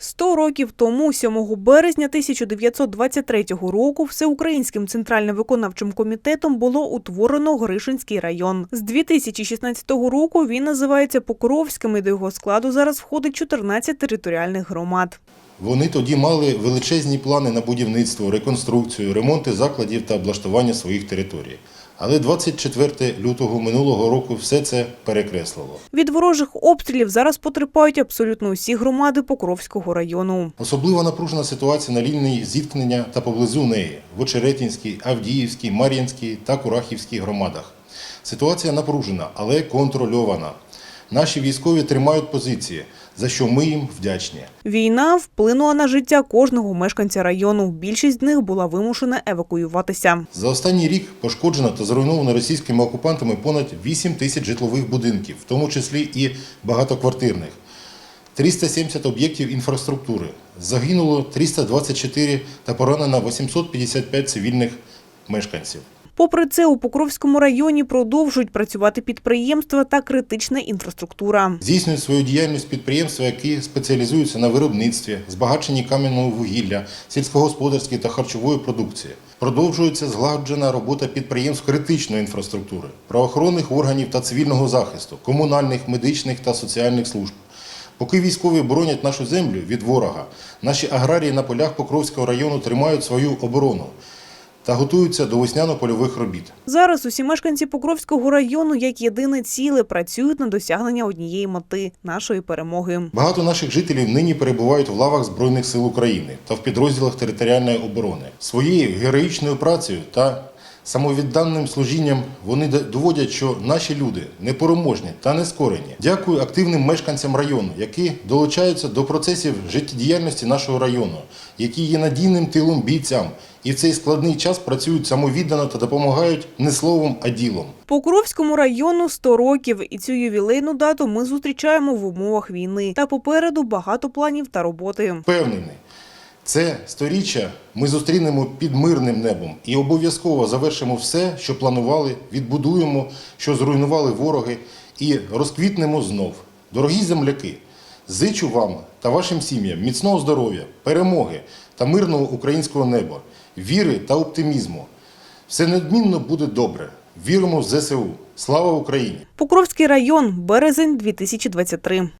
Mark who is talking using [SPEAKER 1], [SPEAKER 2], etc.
[SPEAKER 1] Сто років тому, 7 березня 1923 року, Всеукраїнським центральним виконавчим комітетом було утворено Гришинський район. З 2016 року він називається Покровським, і до його складу зараз входить 14 територіальних громад.
[SPEAKER 2] Вони тоді мали величезні плани на будівництво, реконструкцію, ремонти закладів та облаштування своїх територій. Але 24 лютого минулого року все це перекреслило.
[SPEAKER 1] Від ворожих обстрілів зараз потерпають абсолютно усі громади Покровського району.
[SPEAKER 2] Особливо напружена ситуація на лінії зіткнення та поблизу неї в Очеретінській, Авдіївській, Мар'їнській та Курахівській громадах. Ситуація напружена, але контрольована. Наші військові тримають позиції, за що ми їм вдячні.
[SPEAKER 1] Війна вплинула на життя кожного мешканця району. Більшість з них була вимушена евакуюватися.
[SPEAKER 2] За останній рік пошкоджено та зруйновано російськими окупантами понад 8 тисяч житлових будинків, в тому числі і багатоквартирних, 370 об'єктів інфраструктури. Загинуло 324 та поранено 855 цивільних мешканців.
[SPEAKER 1] Попри це, у Покровському районі продовжують працювати підприємства та критична інфраструктура.
[SPEAKER 2] Здійснюють свою діяльність підприємства, які спеціалізуються на виробництві, збагаченні кам'яного вугілля, сільськогосподарській та харчової продукції. Продовжується злагоджена робота підприємств критичної інфраструктури, правоохоронних органів та цивільного захисту, комунальних, медичних та соціальних служб. Поки військові боронять нашу землю від ворога, наші аграрії на полях Покровського району тримають свою оборону та готуються до весняно-польових робіт.
[SPEAKER 1] Зараз усі мешканці Покровського району як єдине ціле працюють на досягнення однієї мети нашої перемоги.
[SPEAKER 2] Багато наших жителів нині перебувають в лавах Збройних сил України та в підрозділах територіальної оборони. Своєю героїчною працею та самовідданим служінням вони доводять, що наші люди непереможні та нескорені. Дякую активним мешканцям району, які долучаються до процесів життєдіяльності нашого району, які є надійним тилом бійцям і в цей складний час працюють самовіддано та допомагають не словом, а ділом.
[SPEAKER 1] Покровському району 100 років, і цю ювілейну дату ми зустрічаємо в умовах війни. Та попереду багато планів та роботи.
[SPEAKER 2] Впевнений, це сторіччя ми зустрінемо під мирним небом і обов'язково завершимо все, що планували, відбудуємо, що зруйнували вороги, і розквітнемо знов. Дорогі земляки, зичу вам та вашим сім'ям міцного здоров'я, перемоги та мирного українського неба, віри та оптимізму. Все неодмінно буде добре. Віримо в ЗСУ. Слава Україні!
[SPEAKER 1] Покровський район, березень 2023.